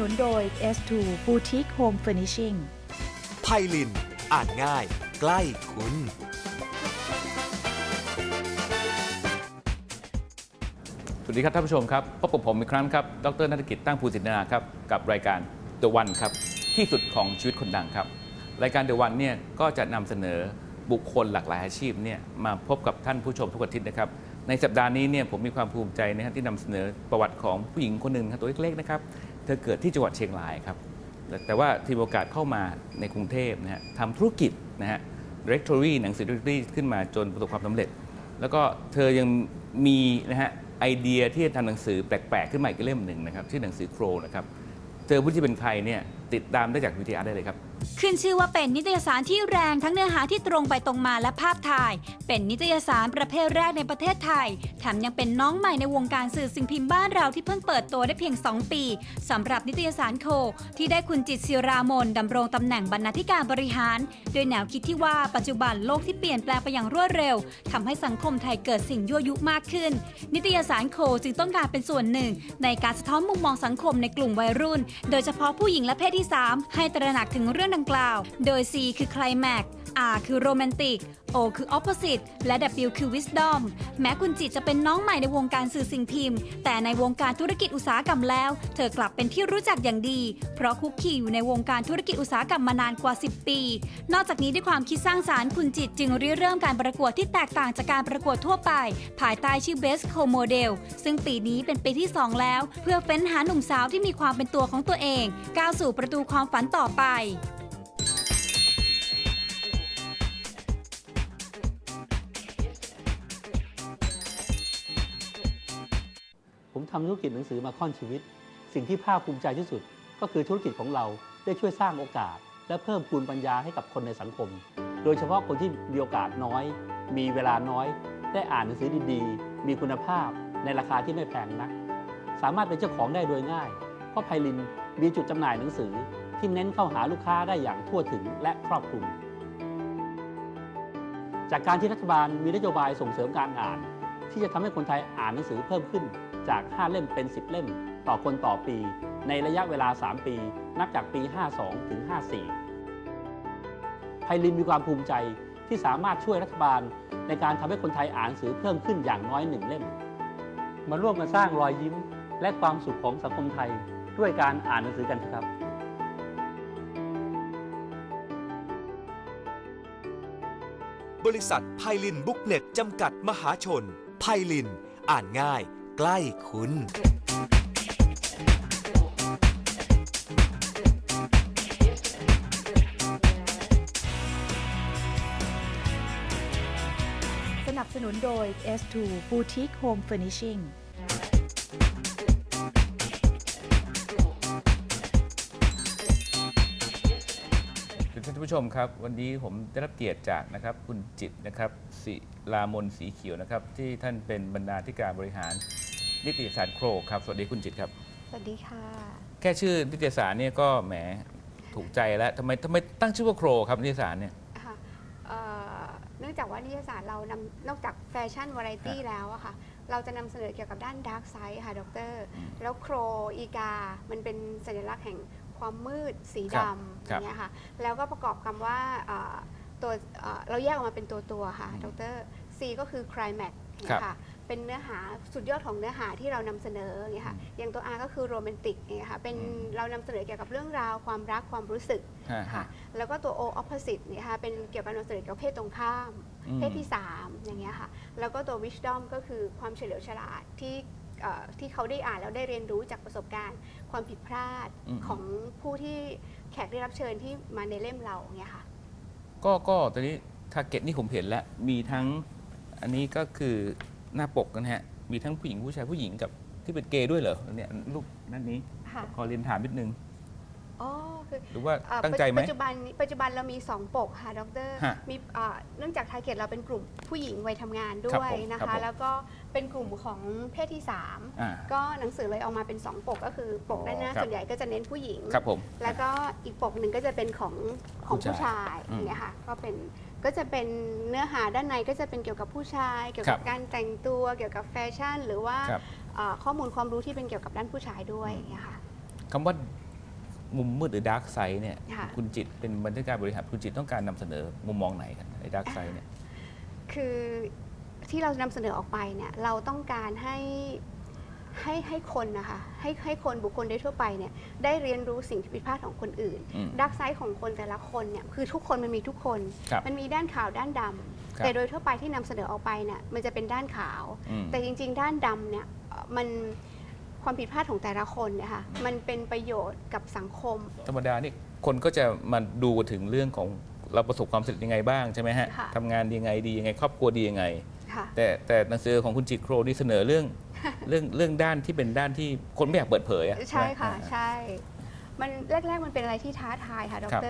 นุนโดย S2 Boutique Home Furnishing ไพลิน อ่านง่าย ใกล้คุณ สวัสดีครับท่านผู้ชมครับ พบกับผมอีกครั้งครับ ดรนัฐกิจตั้งภูสิทธินาครับ กับรายการ The One ครับ ที่สุดของชีวิตคนดังครับ รายการ The One เนี่ยก็จะนำเสนอบุคคลหลากหลายอาชีพเนี่ยมาพบกับท่านผู้ชมทุกอาทิตย์นะครับ ในสัปดาห์นี้เนี่ยผมมีความภูมิใจนะฮะที่นำเสนอประวัติของผู้หญิงคนหนึ่งครับตัวเล็กๆนะครับ เธอเกิดที่จังหวัดเชียงรายครับ แต่ว่าที่มีโอกาสเข้ามาในกรุงเทพนะฮะทำธุรกิจนะฮะ directory หนังสือ directory ขึ้นมาจนประสบความสำเร็จ แล้วก็เธอยังมีนะฮะไอเดียที่จะทำหนังสือแปลก ๆ ขึ้นมาอีกเล่มหนึ่งนะครับชื่อหนังสือโครนะครับ เธอผู้ที่เป็นใครเนี่ยติดตามได้จากวิทยาได้เลยครับ ขึ้นชื่อว่าเป็นนิตยสารที่แรงทั้งเนื้อหาที่ตรงไปตรงมาและภาพถ่าย เป็นนิตยสารประเภทแรกในประเทศไทย แถมยังเป็นน้องใหม่ในวงการสื่อสิ่งพิมพ์บ้านเราที่เพิ่งเปิดตัวได้เพียง 2 ปีสำหรับนิตยสารโค ที่ได้คุณจิตศิรามนดำรงตำแหน่งบรรณาธิการบริหาร โดยแนวคิดที่ว่าปัจจุบันโลกที่เปลี่ยนแปลงไปอย่างรวดเร็วทำให้สังคมไทยเกิดสิ่งยั่วยุมากขึ้น นิตยสารโคจึงต้องการเป็นส่วนหนึ่ง ในการสะท้อนมุมมองสังคมในกลุ่มวัยรุ่น โดยเฉพาะผู้หญิงและเพศที่ 3 ให้ตระหนักถึงเรื่องดังกล่าว โดย C คือ Climax R คือ Romantic O คือ Opposite และ W คือ Wisdom แม้คุณจิตจะเป็นน้องใหม่ในวงการสื่อสิ่งพิมพ์ แต่ในวงการธุรกิจอุตสาหกรรมแล้ว เธอกลับเป็นที่รู้จักอย่างดี เพราะคุกคีอยู่ในวงการธุรกิจอุตสาหกรรมมานานกว่า 10 ปี นอกจากนี้ด้วยความคิดสร้างสารรค์คุณจิตจึงริเริ่มการประกวดที่แตกต่างจากการประกวดทั่วไป ภายใต้ชื่อ Best Co-Model ซึ่งปีนี้เป็นปีที่ 2 แล้ว เพื่อเฟ้นหาหนุ่มสาวที่มีความเป็นตัวของตัวเองก้าวสู่ประตูความฝันต่อไป ทำธุรกิจหนังสือมาค่อนชีวิต สิ่งที่ภาคภูมิใจที่สุด ก็คือธุรกิจของเราได้ช่วยสร้างโอกาส และเพิ่มพูนปัญญาให้กับคนในสังคม โดยเฉพาะคนที่มีโอกาสน้อย มีเวลาน้อย ได้อ่านหนังสือดีๆ มีคุณภาพในราคาที่ไม่แพงนัก สามารถเป็นเจ้าของได้โดยง่าย เพราะไพลินมีจุดจำหน่ายหนังสือที่เน้นเข้าหาลูกค้าได้อย่างทั่วถึงและครอบคลุม จากการที่รัฐบาลมีนโยบายส่งเสริมการอ่าน ที่จะทำให้คนไทยอ่านหนังสือเพิ่มขึ้น จาก 5 เล่มเป็น 10 เล่ม ต่อคนต่อปี ในระยะเวลา 3 ปี นับจากปี 52 ถึง 54ไพลินมีความภูมิใจที่สามารถช่วยรัฐบาล ในการทำให้คนไทยอ่านหนังสือเพิ่มขึ้นอย่างน้อยหนึ่งเล่ม มาร่วมกันสร้างรอยยิ้ม และความสุขของสังคมไทยด้วยการอ่านหนังสือกันเถอะครับบริษัทไพลินบุ๊กเน็ตจำกัดมหาชน ไพลิน อ่านง่าย ใกล้คุณสนับสนุนโดย S2 Boutique Home Furnishing ผู้ชมครับ วันนี้ผมได้รับเกียรติจากนะครับคุณจิตรนะครับศิลามนสีเขียวนะครับ ที่ท่านเป็นบรรณาธิการบริหารนิตยสารโครครับ สวัสดีคุณจิตรครับ สวัสดีค่ะ แค่ชื่อนิตยสารเนี่ยก็แหมถูกใจแล้วทำไมทำไมตั้งชื่อว่าโครครับนิตยสารเนี่ยค่ะเอ่อเนื่องจากว่านิตยสารเรานำนอกจากแฟชั่นวาไรตี้แล้วอะค่ะ เราจะนำเสนอเกี่ยวกับด้านดาร์กไซด์ค่ะดร แล้วโครอีกา มันเป็นสัญลักษณ์แห่ง ความมืดสีครัดำบอครับย่างเงี้ยค่ะแล้วก็ประกอบคำว่าเอ่อตัวเอ่อเราแยกออกมาเป็นตัวตัวๆค่ะอืมดร C ก็คือ climax อย่างครับเงี้ยค่ะเป็นเนื้อหาสุดยอดของเนื้อหาที่เรานำเสนออย่างเงี้ยค่ะอย่างตัว R ก็คือโรแมนติกอย่างเงี้ยค่ะเป็นอืม เรานำเสนอเกี่ยวกับเรื่องราวความรักความรู้สึกฮะค่ะฮะแล้วก็ตัว O opposite เนี่ยค่ะเป็นเกี่ยวกับนำเสนอเกี่ยวกับเพศตรงข้าม อืม เพศที่ 3 อย่างเงี้ยค่ะ แล้วก็ตัว wisdom ก็คือความเฉลียวฉลาดที่เอ่อ ที่เขาได้อ่านแล้วได้เรียนรู้จากประสบการณ์ ความผิดพลาดอืมของผู้ที่แขกได้รับเชิญที่มาในเล่มเราเนี่ยค่ะ ก็ก็ตอนนี้ทาร์เก็ตนี่ผมเห็นแล้ว มีทั้งอันนี้ก็คือหน้าปกนะฮะ มีทั้งผู้หญิงผู้ชายผู้หญิงกับที่เป็นเกย์ด้วยเหรอเนี่ยรูปนั่นนี้ค่ะขอเรียนถามนิดนึง อ๋อคือหรือว่าเอ่อตั้งใจไหม ปัจจุบันนี้ปัจจุบันเรามี 2 ปกค่ะดรฮะมีเอ่อเนื่องจากทาร์เก็ตเราเป็นกลุ่มผู้หญิงวัยทำงานด้ครับวยผมนะครับผมคะแล้วก็เป็นกลุ่มของเพศที่3อ่าก็หนังสือเลยออกมาเป็น 2 ปกก็คือปกด้านหน้าครับ ส่วนใหญ่ก็จะเน้นผู้หญิง ครับผม แล้วก็อีกปกหนึ่งก็จะเป็นของของผู้ผู้ชาชายยอืมอย่างเงี้ยค่ะก็เป็นก็จะเป็นเนื้อหาด้านในก็จะเป็นเกี่ยวกับผู้ชาย เกี่ยวกับครับการแต่งตัวเกี่ยวกับแฟชั่น หรือว่าครับ เอ่อข้อมูลความรู้ที่เป็นเกี่ยวกับด้านผู้ชายด้วยอย่างเงี้ยค่ะ คำว่า มุมมืดหรือดาร์กไซด์เนี่ยค่ะ คุณจิตเป็นบรรณาธิการบริหารคุณจิตต้องการนำเสนอมุมมองไหนกันในดาร์กไซด์เนี่ย คือที่เรานำเสนอออกไปเนี่ยเราต้องการให้ให้ให้คนนะคะให้ให้คนบุคคลโดยทั่วไปเนี่ยได้เรียนรู้สิ่งที่ผิดพลาดของคนอื่นอืมดักไซด์ของคนแต่ละคนเนี่ยคือทุกคนมันมีทุกคน ครับมันมีด้านขาวด้านดำครับ แต่โดยทั่วไปที่นำเสนอออกไปเนี่ยมันจะเป็นด้านขาว อืม แต่จริง ๆ ด้านดำเนี่ยเอ่อมัน ความผิดพลาดของแต่ละคนเนี่ยค่ะมันเป็นประโยชน์กับสังคม ธรรมดานี่คนก็จะมาดูถึงเรื่องของเราประสบความสำเร็จยังไงบ้างใช่ไหมฮะค่ะ ทำงานยังไงดียังไง ครอบครัวดียังไง ค่ะ แต่แต่หนังสือของคุณจิตโครนี่เสนอเรื่อง เรื่องเรื่องด้านที่เป็นด้านที่คนไม่อยากเปิดเผยอะใช่ค่ะอ่า ใช่ มันแรก ๆ มันเป็นอะไรที่ท้าทายค่ะดครับร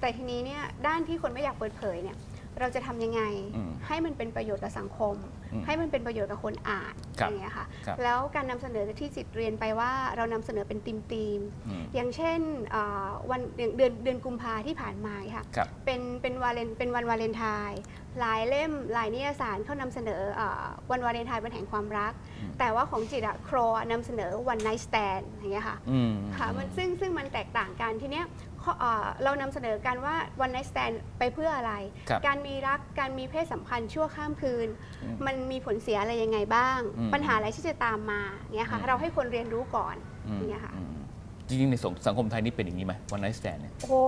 แต่ทีนี้เนี่ยด้านที่คนไม่อยากเปิดเผยเนี่ย เราจะทำยังไงอืมให้มันเป็นประโยชน์กับสังคมอืมให้มันเป็นประโยชน์กับคนอ่านครับอย่างเงี้ยค่ะครับแล้วการนำเสนอที่จิตเรียนไปว่าเรานำเสนอเป็นทีมทีมๆอืมอย่างเช่นเอ่อวันเดือนเดือนเดือนกุมภาที่ผ่านมาค่ะครับเป็นเป็นวาเลนเป็นวันวาเลนไทน์หลายเล่มหลายนิยสารเขานำเสนอเออวันวาเลนไทน์วันแห่งความรักอืมแต่ว่าของจิตอะโครอะนำเสนอวันไนท์สแตนอย่างเงี้ยค่ะอืมค่ะมันซึ่งซึ่งมันแตกต่างกันทีเนี้ย ข้อเอ่อเรานำเสนอกันว่าวันไนท์สแตนไปเพื่ออะไร ครับการมีรักการมีเพศสัมพันธ์ชั่วข้ามคืน อืมมันมีผลเสียอะไรยังไงบ้าง อืมปัญหาอะไรที่จะตามมาเนี่ยค่ะอืม เราให้คนเรียนรู้ก่อน อืมอย่างเงี้ยค่ะ อืมจริงๆในสังคมไทยนี่เป็นอย่างนี้ไหมวันไนท์สแตนเนี่ย โอ้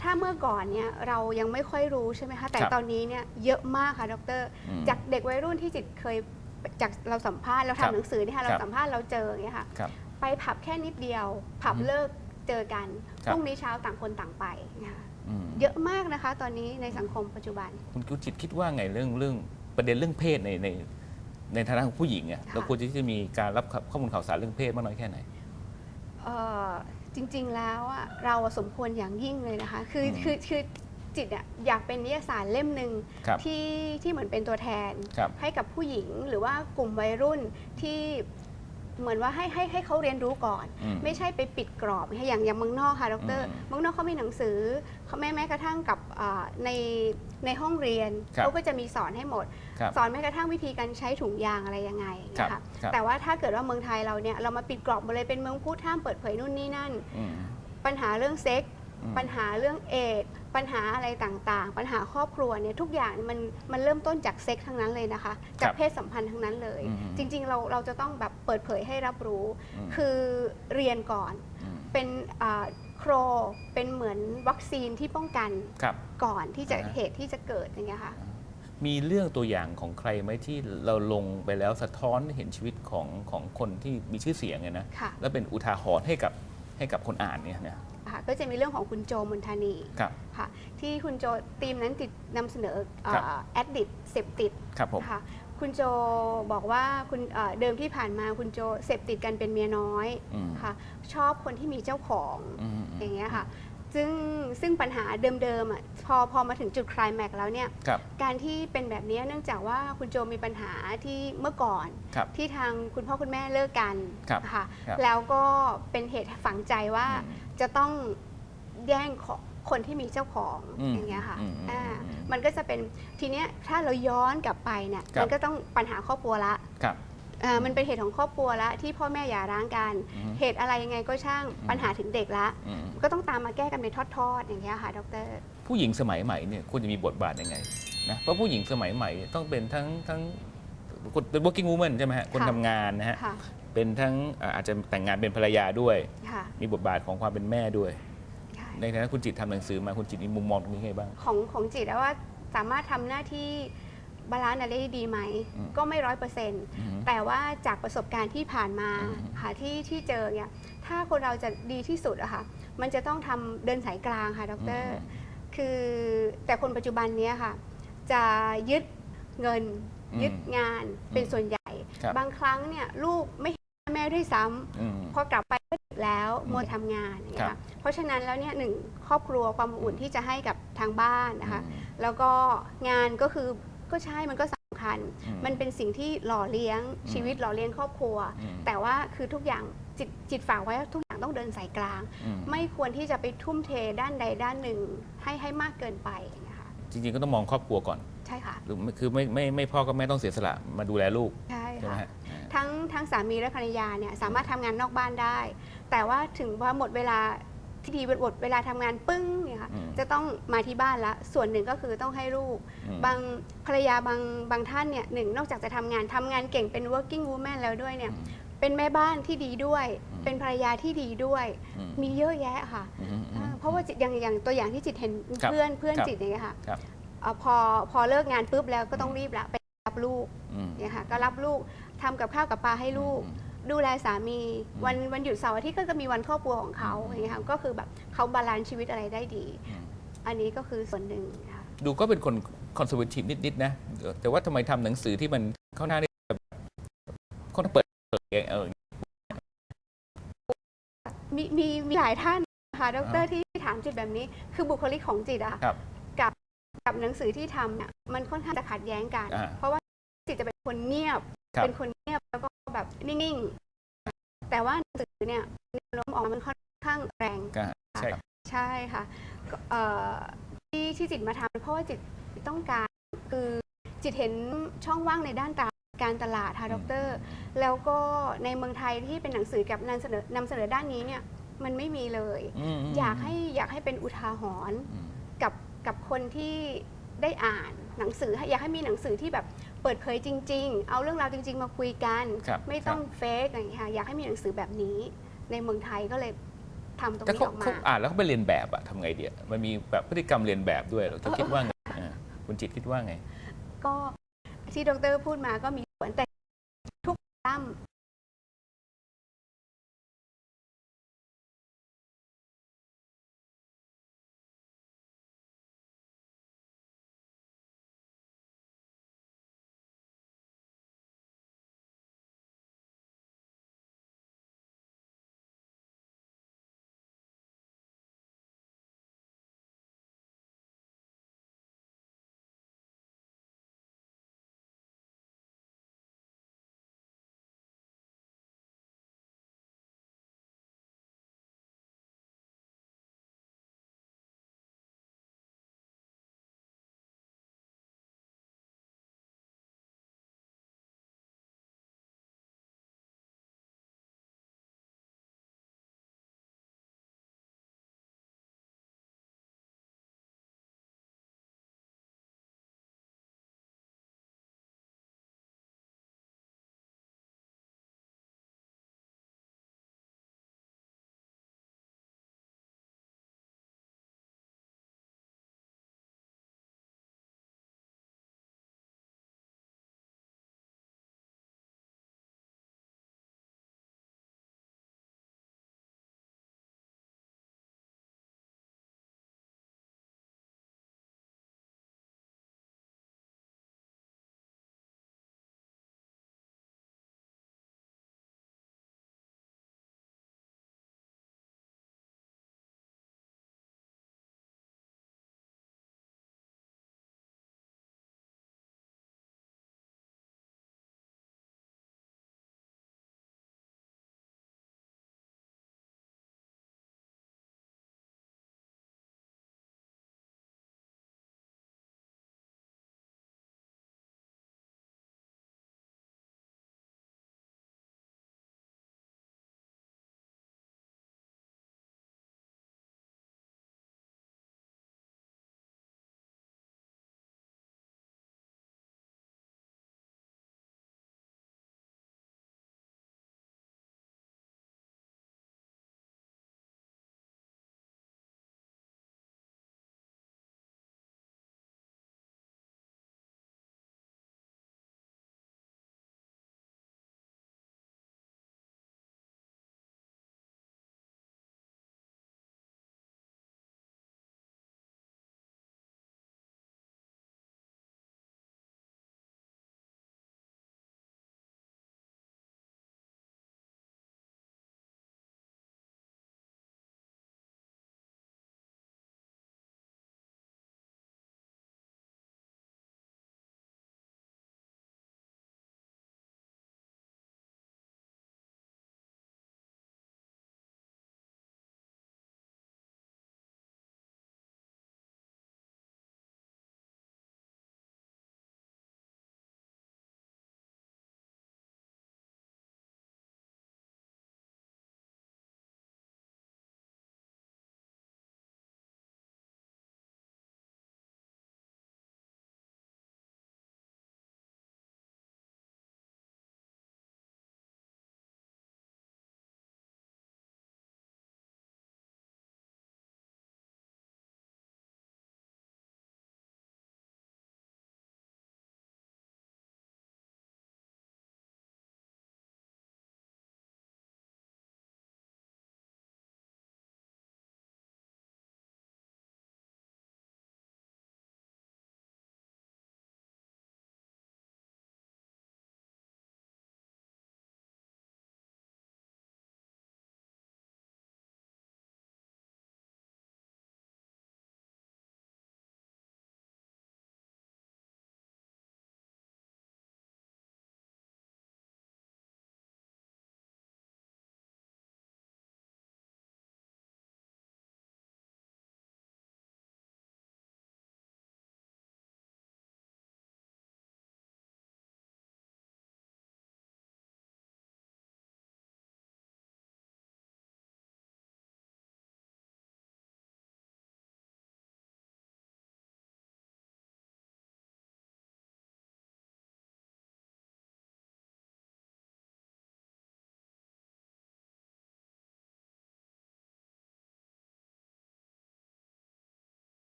ถ้าเมื่อก่อนเนี่ยเรายังไม่ค่อยรู้ใช่ไหมคะ แต่ครับตอนนี้เนี่ยเยอะมากค่ะดร อืมจากเด็กวัยรุ่นที่จิตเคยจากเราสัมภาษณ์เราครับทำหนังสือเนี่ยค่ะเราครับ สัมภาษณ์เราเจออย่างเงี้ยค่ะ ครับ ไปผับแค่นิดเดียว ผับอืม เลิก เจอกันครัพบ รุ่งนี้เช้าต่างคนต่างไปเนี่ยค่ะอืมเยอะมากนะคะ ตอนนี้ในสังคมปัจจุบัน คุณกุจิตคิดว่าไงเรื่องเรื่องประเด็นเรื่องเพศในในในฐานะของผู้หญิงเนี่ยค่ะ เราควรที่จะมีการรับข้อมูลข่าวสารเรื่องเพศมากน้อยแค่ไหน เอ่อจริงๆแล้วอะเราอะสมควรอย่างยิ่งเลยนะคะ คืออม คือคือจิตอะอยากเป็นนิยสารเล่มหนึ่งครับที่ที่เหมือนเป็นตัวแทน ครับ ให้กับผู้หญิงหรือว่ากลุ่มวัยรุ่นที่ เหมือนว่าให้ให้ให้เขาเรียนรู้ก่อน อืมไม่ใช่ไปปิดกรอบนะคะอย่างอย่างเมืองนอกค่ะดรอืมเมืองนอกเขามีหนังสือเขาแม้แม้กระทั่งกับอ่าในในห้องเรียนครับ เขาก็จะมีสอนให้หมด ครับสอนแม้กระทั่งวิธีการใช้ถุงยางอะไรยังไงครับนะคะครับแต่ว่าถ้าเกิดว่าเมืองไทยเราเนี่ยเรามาปิดกรอบหมดเลยเป็นเมืองพูดห้ามเปิดเผยนู่นนี่นั่น อืม ปัญหาเรื่องเซ็กส์อืม ปัญหาเรื่องเอดส์ปัญหาอะไรต่างๆ ปัญหาครอบครัวเนี่ยทุกอย่างมันมันเริ่มต้นจากเซ็กส์ทั้งนั้นเลยนะคะ จากเพศสัมพันธ์ทั้งนั้นเลยอืมจริง ๆ เราเราจะต้องแบบเปิดเผยให้รับรู้อืมคือเรียนก่อนมเป็นอ่าโครเป็นเหมือนวัคซีนที่ป้องกันครับก่อนที่จะอ่าฮะเหตุที่จะเกิดอย่างเงี้ยค่ะมีเรื่องตัวอย่างของใครไหมที่เราลงไปแล้วสะท้อนให้เห็นชีวิตของของคนที่มีชื่อเสียงเนี่ยนะค่ะแล้วเป็นอุทาหรณ์ให้กับให้กับคนอ่านเนี่ยนะ ค่ะ ก็จะมีเรื่องของคุณโจมนทานีครับ ค่ะ ที่คุณโจทีมนั้นติดนำเสนอครับแอดดิกเสพติดครับผม ค่ะ คุณโจบอกว่าคุณเอ่อเดิมที่ผ่านมาคุณโจเสพติดกันเป็นเมียน้อยอืมค่ะ ชอบคนที่มีเจ้าของอืมอย่างเงี้ยค่ะ ซึ่งซึ่งปัญหาเดิมๆอะพอพอมาถึงจุดคลายแม็กซ์แล้วเนี่ย ครับ การที่เป็นแบบนี้เนื่องจากว่าคุณโจมีปัญหาที่เมื่อก่อน ครับที่ทางคุณพ่อคุณแม่เลิกกันครับค่ะ ครับแล้วก็เป็นเหตุฝังใจว่าอืม จะต้องแย่งของคนที่มีเจ้าของอืมอย่างเงี้ยค่ะอืมอืมอ่าอืมมันก็จะเป็นทีเนี้ยถ้าเราย้อนกลับไปเนี่ยครับ มันก็ต้องปัญหาครอบครัวละครับ อ่ามันเป็นเหตุของครอบครัวละที่พ่อแม่หย่าร้างกัน อืม เหตุอะไรยังไงก็ช่างอืม ปัญหาถึงเด็กละ อืมก็ต้องตามมาแก้กันเป็นทอดๆ อย่างเงี้ยค่ะดร ผู้หญิงสมัยใหม่เนี่ยควรจะมีบทบาทยังไงนะเพราะผู้หญิงสมัยใหม่ต้องเป็นทั้งทั้งคนเป็น working woman ใช่ไหมฮะคนค่ะ ทำงานนะฮะ ค่ะ เป็นทั้งอ่าอาจจะแต่งงานเป็นภรรยาด้วยค่ะมีบทบาทของความเป็นแม่ด้วยใช่ในฐานะคุณจิตทำหนังสือมาคุณจิตมีมุมมองตรงนี้ไงบ้าง ของของจิตแล้วว่าสามารถทำหน้าที่บาลานซ์อะไรได้ดีไหมอืมก็ไม่ร้อยเปอร์เซ็นต์อืมแต่ว่าจากประสบการณ์ที่ผ่านมาอืมค่ะที่ที่เจอเนี่ยถ้าคนเราจะดีที่สุดอะค่ะมันจะต้องทำเดินสายกลางค่ะดรคือแต่คนปัจจุบันเนี้ยค่ะ จะยึดเงินอืมยึดงานเป็นอืมส่วนใหญ่ครับบางครั้งเนี่ยลูกไม่เห็น แม่ด้วยซ้ำอืมพอกลับไปก็ดึกแล้วอืมมัวทำงานอย่างเงี้ยครัค่ะบเพราะฉะนั้นแล้วเนี่ยหนึ่งครอบครัวความอบอุ่นอืมที่จะให้กับทางบ้านนะคะ อืม แล้วก็งานก็คือก็ใช่มันก็สำคัญ อืมมันเป็นสิ่งที่หล่อเลี้ยงอืมชีวิตหล่อเลี้ยงครอบครัว อืม แต่ว่าคือทุกอย่างจิตจิตฝากไว้ว่าทุกอย่างต้องเดินสายกลาง อืมไม่ควรที่จะไปทุ่มเทด้านใดด้านหนึ่งให้ให้มากเกินไปนะคะจริงๆก็ต้องมองครอบครัวก่อน ใช่ค่ะหรือไม่คือไม่ไม่ไม่พ่อก็แม่ต้องเสียสละมาดูแลลูกใช่ใช่ไหมค่ะ ฮะอ่า ทั้งทั้งสามีและภรรยาเนี่ยสามารถทำงานนอกบ้านได้ แต่ว่าถึงว่าหมดเวลาที่ดีบทเวลาทำงานปึ้งเนี่ยค่ะอืมจะต้องมาที่บ้านละส่วนหนึ่งก็คือต้องให้ลูก อืม บางภรรยาบางบางท่านเนี่ยหนึ่งนอกจากจะทำงานทำงานเก่งเป็น working woman แล้วด้วยเนี่ยเป็นแม่บ้านที่ดีด้วย อืม เป็นภรรยาที่ดีด้วย อืมมีเยอะแยะค่ะ อืมอืม อ่าเพราะว่าจิตอย่างอย่างตัวอย่างที่จิตเห็นครับเพื่อนเพื่อนครับจิตอย่างเงี้ยค่ะครับ เอ่อพอพอเลิกงานปุ๊บแล้วก็ต้องรีบละไปรับลูกอืม เนี่ยค่ะก็รับลูก ทำกับข้าวกับปลาให้ลูกอืมดูแลสามีอืมวันวันหยุดเสาร์อาทิตย์ก็จะมีวันครอบครัวของเขาอืมอย่างเงี้ยค่ะก็คือแบบเขาบาลานซ์ชีวิตอะไรได้ดี อืม อันนี้ก็คือส่วนหนึ่งค่ะ ดูก็เป็นคนคอนเซอร์เวทีฟนิด ๆ นะ แต่ว่าทำไมทำหนังสือที่มันเข้าหน้าได้แบบค่อนข้างเปิดเผยเออ มีมีมีหลายท่านค่ะดอ่ราที่ถามจิตแบบนี้ คือบุคลิกของจิตอะครับกับกับหนังสือที่ทำเนี่ยมันค่อนข้างจะขัดแย้งกัน อ่า เพราะว่าจิตจะเป็นคนเงียบ ครับเป็นคนเงียบแล้วก็แบบนิ่งๆ แต่ว่าหนังสือเนี่ยแนวโน้มออกมามันค่อนข้างแรงอ่าใช่ครับ ใช่ค่ะก็เอ่อที่ที่จิตมาทำเพราะว่าจิตต้องการคือจิตเห็นช่องว่างในด้านตลาดการตลาดค่ะดร แล้วก็ในเมืองไทยที่เป็นหนังสือกับนำเสนอนำเสนอด้านนี้เนี่ยมันไม่มีเลยมอยากให้อยากให้เป็นอุทาหรณ์ อืม กับกับคนที่ได้อ่านหนังสืออยากให้มีหนังสือที่แบบ เปิดเผยจริง ๆ เอาเรื่องราวจริง ๆ มาคุยกัน ครับไม่ต้องครับเฟกอะไรอย่างเงี้ยค่ะอยากให้มีหนังสือแบบนี้ ในเมืองไทยก็เลยทำตรงแต่นี้เขาออกมา เขาอ่านแล้วเขาไปเรียนแบบอะทำไงเดียมันมีแบบพฤติกรรมเรียนแบบด้วยเหรอคิดว่าไงอ่าคุณจิตคิดว่าไง ก็ที่ดรพูดมาก็มีส่วนแต่ทุกตั้ม